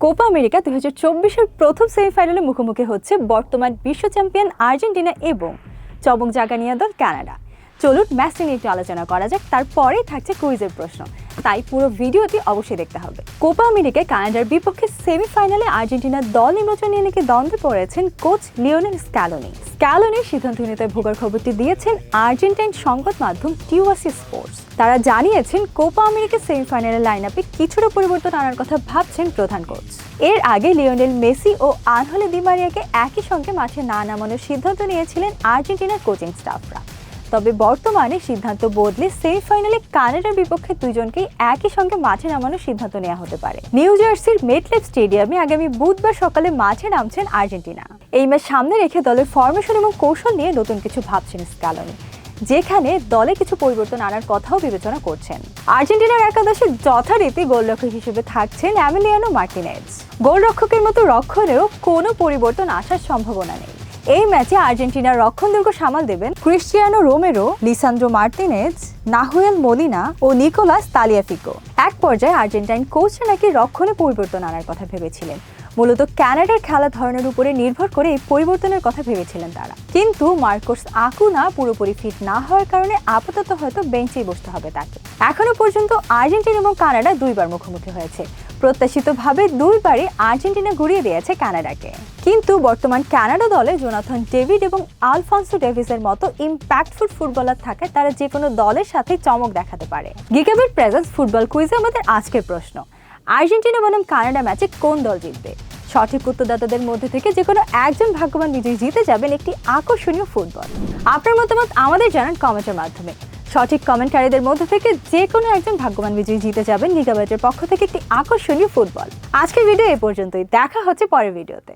Copa America দুই হাজার চব্বিশের প্রথম সেমিফাইনালে মুখোমুখি হচ্ছে বর্তমান বিশ্ব চ্যাম্পিয়ন আর্জেন্টিনা এবং চবং জাগানিয়া দল কানাডা। চলুন ম্যাচটি নিয়ে একটু আলোচনা করা যাক, তারপরেই থাকছে কুইজের প্রশ্ন। তাই পুরো ভিডিওটি অবশ্যই দেখতে হবে। কোপা আমেরিকায় কানাডার বিপক্ষে সেমিফাইনালে আর্জেন্টিনার দল নির্বাচন নিয়ে নাকি দ্বন্দ্বে পড়েছেন কোচ লিওনেল স্ক্যালোনি। স্ক্যালোনির নিতে ভোগার খবরটি দিয়েছেন আর্জেন্টাইন সংবাদ মাধ্যম টিউআসি স্পোর্টস। তারা জানিয়েছেন, কোপা আমেরিকা সেমিফাইনালের লাইন আপে কিছুটা পরিবর্তন আনার কথা ভাবছেন প্রধান কোচ। এর আগে লিওনেল মেসি ও আনহলে দিমারিয়াকে একই সঙ্গে মাঠে না নামানোর সিদ্ধান্ত নিয়েছিলেন আর্জেন্টিনার কোচিং স্টাফরা। তবে বর্তমানে সিদ্ধান্ত বদলে সেমি সেমিফাইনালে কানাডার বিপক্ষে দুজনকেই একই সঙ্গে মাঠে নামানোর সিদ্ধান্ত নেওয়া হতে পারে। নিউ জার্সির মেটলেপ স্টেডিয়ামে আগামী বুধবার সকালে মাঠে নামছেন আর্জেন্টিনা। এই ম্যাচ সামনে রেখে দলের ফরমেশন এবং কৌশল নিয়ে নতুন কিছু ভাবছেন স্ক্যালনি, যেখানে দলে কিছু পরিবর্তন আনার কথাও বিবেচনা করছেন। আর্জেন্টিনার একাদশে যথারীতি গোলরক্ষক হিসেবে থাকছেন অ্যামিলিয়ানো মার্টিনেজ। গোলরক্ষকের মতো রক্ষণেও কোনো পরিবর্তন আসার সম্ভাবনা নেই। এই ম্যাচে আর্জেন্টিনার রক্ষণ দুর্গ সামাল দেবেন Cristiano Romero, Lisandro Martinez, Nahuel Molina ও নিকোলাস তালিয়াফিকো। এক পর্যায়ে আর্জেন্টাইন কোচরা নাকি রক্ষণে পরিবর্তন আনার কথা ভেবেছিলেন। মূলত কানাডার খেলা ধরনের উপরে নির্ভর করে এই পরিবর্তনের কথা ভেবেছিলেন তারা। কিন্তু মার্কোস আকুনা পুরোপুরি ফিট না হওয়ার কারণে আপাতত হয়তো বেঞ্চেই বসতে হবে তাকে। এখনও পর্যন্ত আর্জেন্টিনা এবং কানাডা দুইবার মুখোমুখি হয়েছে। প্রত্যাশিতভাবে দুইবারই আর্জেন্টিনা ঘুরিয়ে দিয়েছে কানাডাকে। কিন্তু বর্তমান কানাডা দলে জোনাথন ডেভিড এবং আলফান্সো ডেভিসের মতো ইম্প্যাক্টফুল ফুটবলার থাকায় তারা যে কোনো দলের সাথে চমক দেখাতে পারে। গিগাবেট প্রেজেন্স ফুটবল কুইজে আমাদের আজকের প্রশ্ন। আর্জেন্টিনা বনাম কানাডা ম্যাচে কোন দল জিতবে? সঠিক উত্তরদাতাদের মধ্যে থেকে যে কোনো একজন ভাগ্যবান বিজয়ী জিতে যাবেন একটি আকর্ষণীয় ফুটবল। আপনার মতামত আমাদের জানান কমেন্টের মাধ্যমে। সঠিক কমেন্টকারীদের মধ্যে থেকে যে কোনো একজন ভাগ্যবান বিজয়ী জিতে যাবেন গিগাবাইটের পক্ষ থেকে একটি আকর্ষণীয় ফুটবল। আজকের ভিডিও এ পর্যন্তই। দেখা হচ্ছে পরের ভিডিওতে।